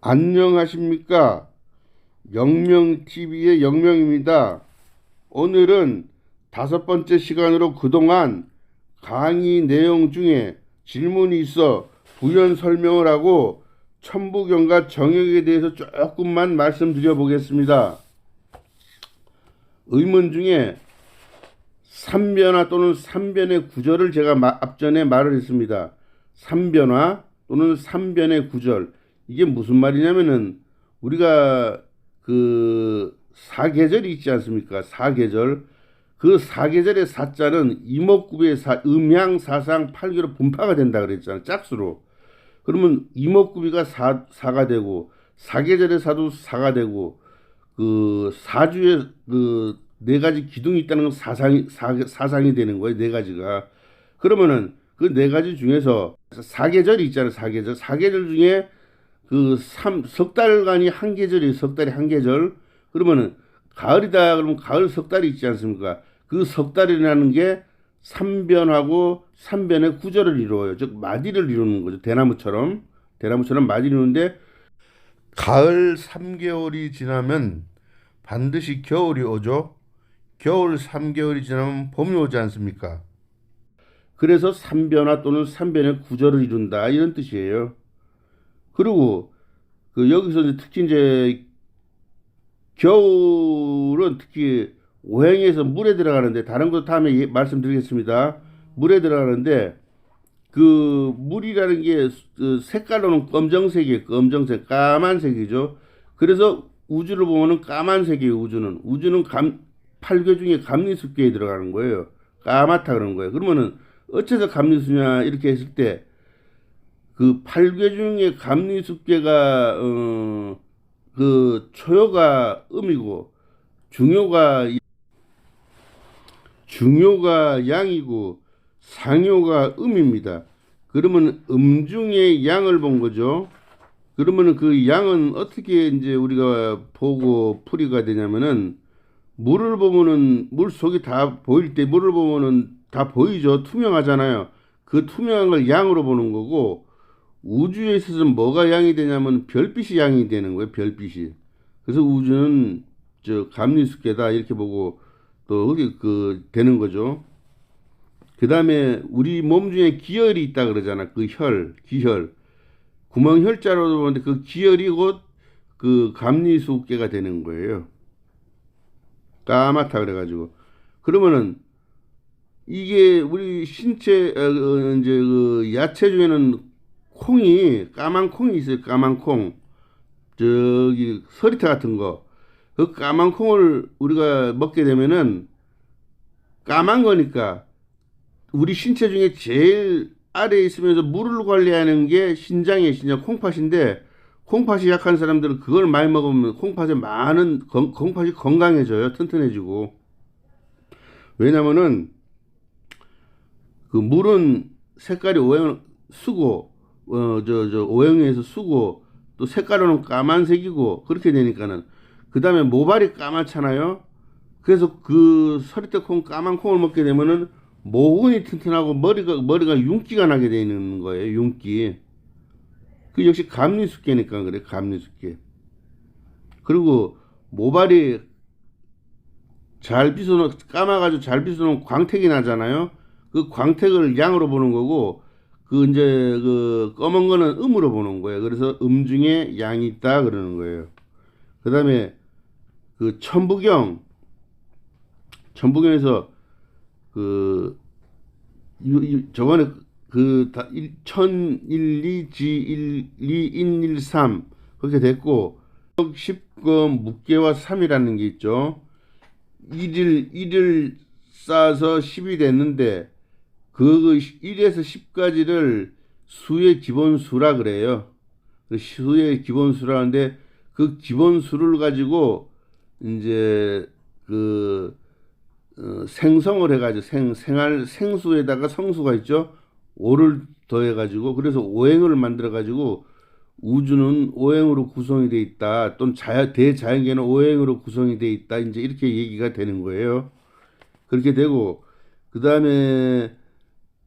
안녕하십니까. 영명TV의 영명입니다. 오늘은 다섯 번째 시간으로 그동안 강의 내용 중에 질문이 있어 부연 설명을 하고 천부경과 정역에 대해서 조금만 말씀드려 보겠습니다. 의문 중에 삼변화 또는 삼변의 구절을 제가 마- 앞전에 말을 했습니다. 삼변화 또는 삼변의 구절. 이게 무슨 말이냐면은 우리가 그 사계절이 있지 않습니까? 사계절. 그 사계절의 사자는 이목구비의 사, 음양, 사상, 팔계로 분파가 된다 그랬잖아요. 짝수로. 그러면 이목구비가 사, 사가 되고 사계절의 사도 사가 되고 그 사주에 그네 가지 기둥이 있다는 건 사상이 사, 사상이 되는 거예요. 네 가지가. 그러면은 그 네 가지 중에서 사계절이 있잖아요. 사계절. 사계절 중에 그 삼 석 달간이 한 계절이 석 달이 한 계절. 그러면은 가을이다 그러면 가을 석 달이 있지 않습니까? 그 석 달이라는 게 삼변하고 삼변의 구절을 이루어요. 즉 마디를 이루는 거죠. 대나무처럼 대나무처럼 마디를 이루는데 가을 3개월이 지나면 반드시 겨울이 오죠. 겨울 3개월이 지나면 봄이 오지 않습니까? 그래서 삼변화 또는 삼변의 구절을 이룬다 이런 뜻이에요. 그리고 그 여기서 이제 특히 이제 겨울은 특히 오행에서 물에 들어가는데 다른 거 다음에 예- 말씀드리겠습니다. 물에 들어가는데 그 물이라는 게 그 색깔로는 검정색이에요. 검정색, 까만색이죠. 그래서 우주를 보면은 까만색이에요. 우주는 우주는 감 팔교 중에 감리수계에 들어가는 거예요. 까맣다 그러는 거예요. 그러면은 어째서 감리수냐 이렇게 했을 때 그 팔계 중에 감리수계가 어, 그 초요가 음이고 중요가 중요가 양이고 상요가 음입니다. 그러면 음 중에 양을 본 거죠. 그러면은 그 양은 어떻게 이제 우리가 보고 풀이가 되냐면은 물을 보면은 물 속이 다 보일 때 물을 보면은 다 보이죠. 투명하잖아요. 그 투명한 걸 양으로 보는 거고 우주에 있어서 뭐가 양이 되냐면 별빛이 양이 되는 거예요. 별빛이. 그래서 우주는 저 감리수계다 이렇게 보고 또 그 되는 거죠. 그 다음에 우리 몸 중에 기혈이 있다 그러잖아. 그 혈, 기혈. 구멍 혈자로 보는데 그 기혈이 곧 그 감리수계가 되는 거예요. 까맣다 그래가지고. 그러면은 이게 우리 신체 어, 어, 이제 그 야채 중에는 콩이 까만 콩이 있어요. 까만 콩. 저기 서리태 같은 거. 그 까만 콩을 우리가 먹게 되면은 까만 거니까 우리 신체 중에 제일 아래에 있으면서 물을 관리하는 게 신장이에요. 신장 콩팥인데 콩팥이 약한 사람들은 그걸 많이 먹으면 콩팥에 많은 건- 콩팥이 건강해져요. 튼튼해지고. 왜냐면은 그 물은 색깔이 오행 수고 어 저 저 오행에서 수고 또 색깔로는 까만색이고 그렇게 되니까는 그 다음에 모발이 까맣잖아요. 그래서 그 서리태 콩 까만 콩을 먹게 되면은 모근이 튼튼하고 머리가 머리가 윤기가 나게 되는 거예요. 윤기. 그 역시 감리숙계니까 그래. 감리숙계. 그리고 모발이 잘 빗어놓 감아가지고 잘 빗어놓으면 광택이 나잖아요. 그 광택을 양으로 보는 거고 그 이제 그 검은 거는 음으로 보는 거예요. 그래서 음 중에 양이 있다 그러는 거예요. 그다음에 그 천부경 천부경에서 그 저번에 그 다- 일- 천일, 이, 지, 일, 이, 인, 일, 삼 그렇게 됐고 십금 묵계와 삼이라는 게 있죠. 일일 일을 쌓아서 10이 됐는데 그 1에서 10까지를 수의 기본수라 그래요. 그 수의 기본수라는데 그 기본수를 가지고 이제 그 어, 생성을 해가지고 생 생활 생수에다가 성수가 있죠. 오를 더해가지고 그래서 오행을 만들어가지고 우주는 오행으로 구성이 돼 있다. 또는 자, 대자연계는 오행으로 구성이 돼 있다. 이제 이렇게 얘기가 되는 거예요. 그렇게 되고 그 다음에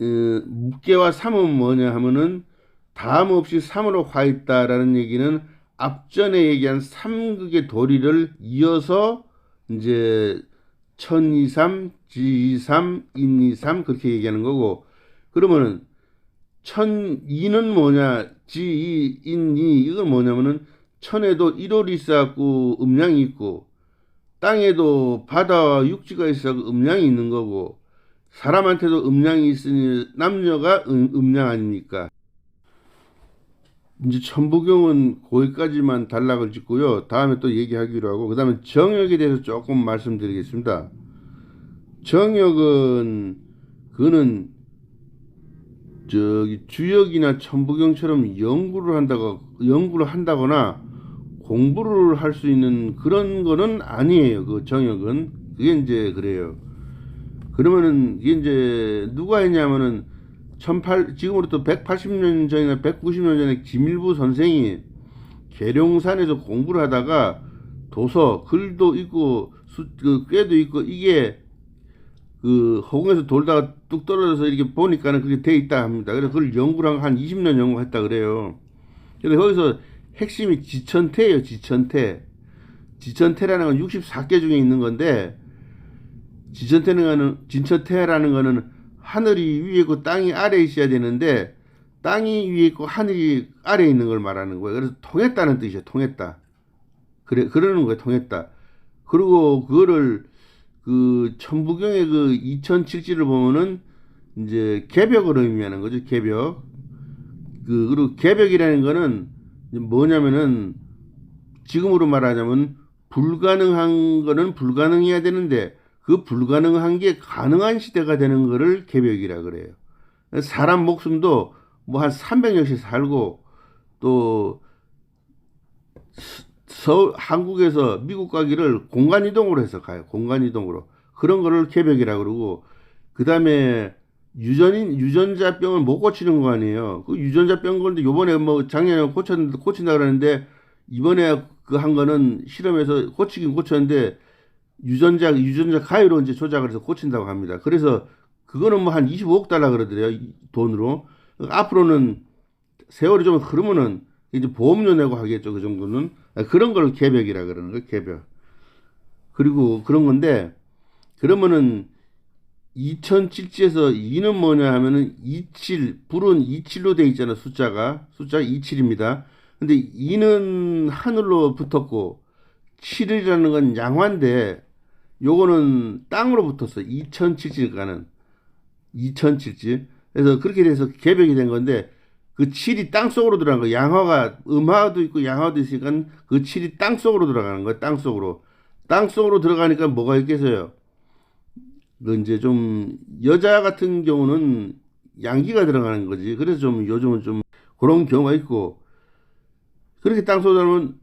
어, 묵계와 삼은 뭐냐 하면은 다음 없이 삼으로 화 있다라는 얘기는 앞전에 얘기한 삼극의 도리를 이어서 이제 천이삼, 지이삼, 인이삼 그렇게 얘기하는 거고. 그러면은 천이는 뭐냐, 지이, 인이 이건 뭐냐면은 천에도 일월이 있어갖고 음양이 있고 땅에도 바다와 육지가 있어갖고 음양이 있는 거고 사람한테도 음양이 있으니 남녀가 음, 음양 아닙니까? 이제 천부경은 거기까지만 단락을 짓고요. 다음에 또 얘기하기로 하고 그 다음에 정역에 대해서 조금 말씀드리겠습니다. 정역은 그는 저기 주역이나 천부경처럼 연구를 한다고 연구를 한다거나 공부를 할 수 있는 그런 거는 아니에요. 그 정역은 그게 이제 그래요. 그러면은 이게 이제 누가 했냐면은 18 지금으로부터 180년 전이나 190년 전에 김일부 선생이 계룡산에서 공부를 하다가 도서 글도 있고 수, 그 꾀도 있고 이게 그 허공에서 돌다가 뚝 떨어져서 이렇게 보니까는 그게 돼 있다 합니다. 그래서 그걸 연구를 한 20년 연구했다 그래요. 근데 거기서 핵심이 지천태예요. 지천태. 지천태라는 건 64개 중에 있는 건데 지천태는 거는 진천태라는 거는 하늘이 위에 있고 땅이 아래에 있어야 되는데 땅이 위에 있고 하늘이 아래에 있는 걸 말하는 거예요. 그래서 통했다는 뜻이에요. 통했다. 그래 그러는 거예요. 통했다. 그리고 그거를 그 천부경의 그 2007지를 보면은 이제 개벽을 의미하는 거죠. 개벽. 그 그리고 개벽이라는 거는 뭐냐면은 지금으로 말하자면 불가능한 거는 불가능해야 되는데 그 불가능한 게 가능한 시대가 되는 거를 개벽이라 그래요. 사람 목숨도 뭐 한 300년씩 살고 또 서, 한국에서 미국 가기를 공간 이동으로 해서 가요. 공간 이동으로. 그런 거를 개벽이라 그러고 그 다음에 유전인 유전자 병을 못 고치는 거 아니에요. 그 유전자 병 건데 요번에 뭐 작년에 고쳤는데 고친다 그러는데 이번에 그 한 거는 실험에서 고치긴 고쳤는데 유전자 유전자 가위로 이제 조작을 해서 고친다고 합니다. 그래서 그거는 뭐 한 25억 달러 그러더래요. 이 돈으로. 앞으로는 세월이 좀 흐르면은 이제 보험료 내고 하겠죠. 그 정도는. 그런 걸 개벽이라 그러는 거예요. 개벽. 그리고 그런 건데 그러면은 2007지에서 2는 뭐냐 하면은 27 불은 27로 돼 있잖아. 숫자가. 숫자 27입니다. 근데 2는 하늘로 붙었고 7이라는 건 양화인데 요거는 땅으로 붙었어. 2007지니까는 2007지. 그래서 그렇게 돼서 개벽이 된 건데 그 7이 땅 속으로 들어간 거. 양화가 음화도 있고 양화도 있으니까 그 7이 땅 속으로 들어가는 거야. 땅 속으로. 땅 속으로 들어가니까 뭐가 있겠어요? 그 이제 좀 여자 같은 경우는 양기가 들어가는 거지. 그래서 좀 요즘은 좀 그런 경우가 있고 그렇게 땅 속으로 들어가면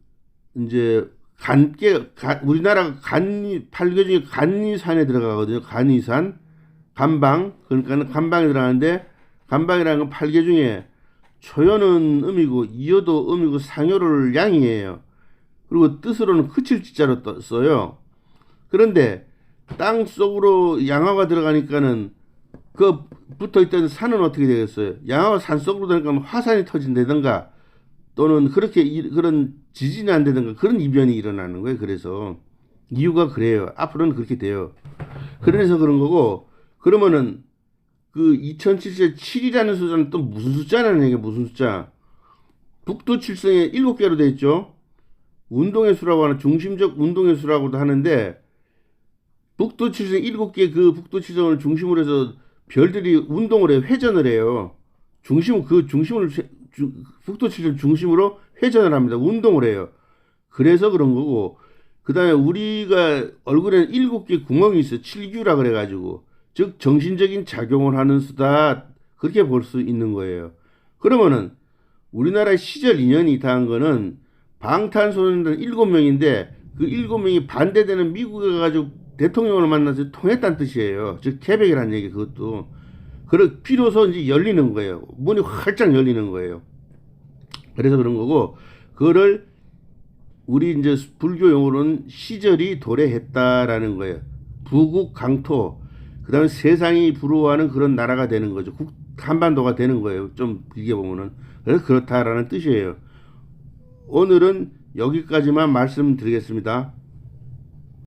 이제 가, 우리나라가 간이 팔교 중에 간이산에 들어가거든요. 간이산, 간방 그러니까 간방에 들어가는데 간방이라는 건 팔계 중에 초연은 음이고 이어도 음이고 상요를 양이에요. 그리고 뜻으로는 그칠 지자로 써요. 그런데 땅 속으로 양화가 들어가니까는 그 붙어 있던 산은 어떻게 되겠어요? 양화가 산 속으로 들어가면 화산이 터진다든가 또는 그렇게 이, 그런 지진이 안 되든가 그런 이변이 일어나는 거예요. 그래서 이유가 그래요. 앞으로는 그렇게 돼요. 그래서 그런 거고 그러면은 그 2007세 7이라는 숫자는 또 무슨 숫자라는 얘기야 무슨 숫자 북두 칠성에 7개로 돼 있죠 운동의 수라고 하는 중심적 운동의 수라고도 하는데 북두 칠성 7개 그 북두 칠성을 중심으로 해서 별들이 운동을 해요 회전을 해요 중심 그 중심을 주, 북두 칠성 중심으로 회전을 합니다. 운동을 해요. 그래서 그런 거고 그 다음에 우리가 얼굴에는 7개 구멍이 있어요. 칠규라 그래가지고. 즉 정신적인 작용을 하는 수다. 그렇게 볼 수 있는 거예요. 그러면은 우리나라 시절 인연이 다한 거는 방탄소년단 7명인데 그 7명이 반대되는 미국에 가지고 대통령을 만나서 통했다는 뜻이에요. 즉 개백이라는 얘기 그것도 그래 비로소 이제 열리는 거예요. 문이 활짝 열리는 거예요. 그래서 그런 거고 그거를 우리 이제 불교 용어로는 시절이 도래했다라는 거예요. 부국 강토 그 다음에 세상이 부러워하는 그런 나라가 되는 거죠. 국, 한반도가 되는 거예요. 좀 길게 보면은. 그래서 그렇다라는 뜻이에요. 오늘은 여기까지만 말씀드리겠습니다.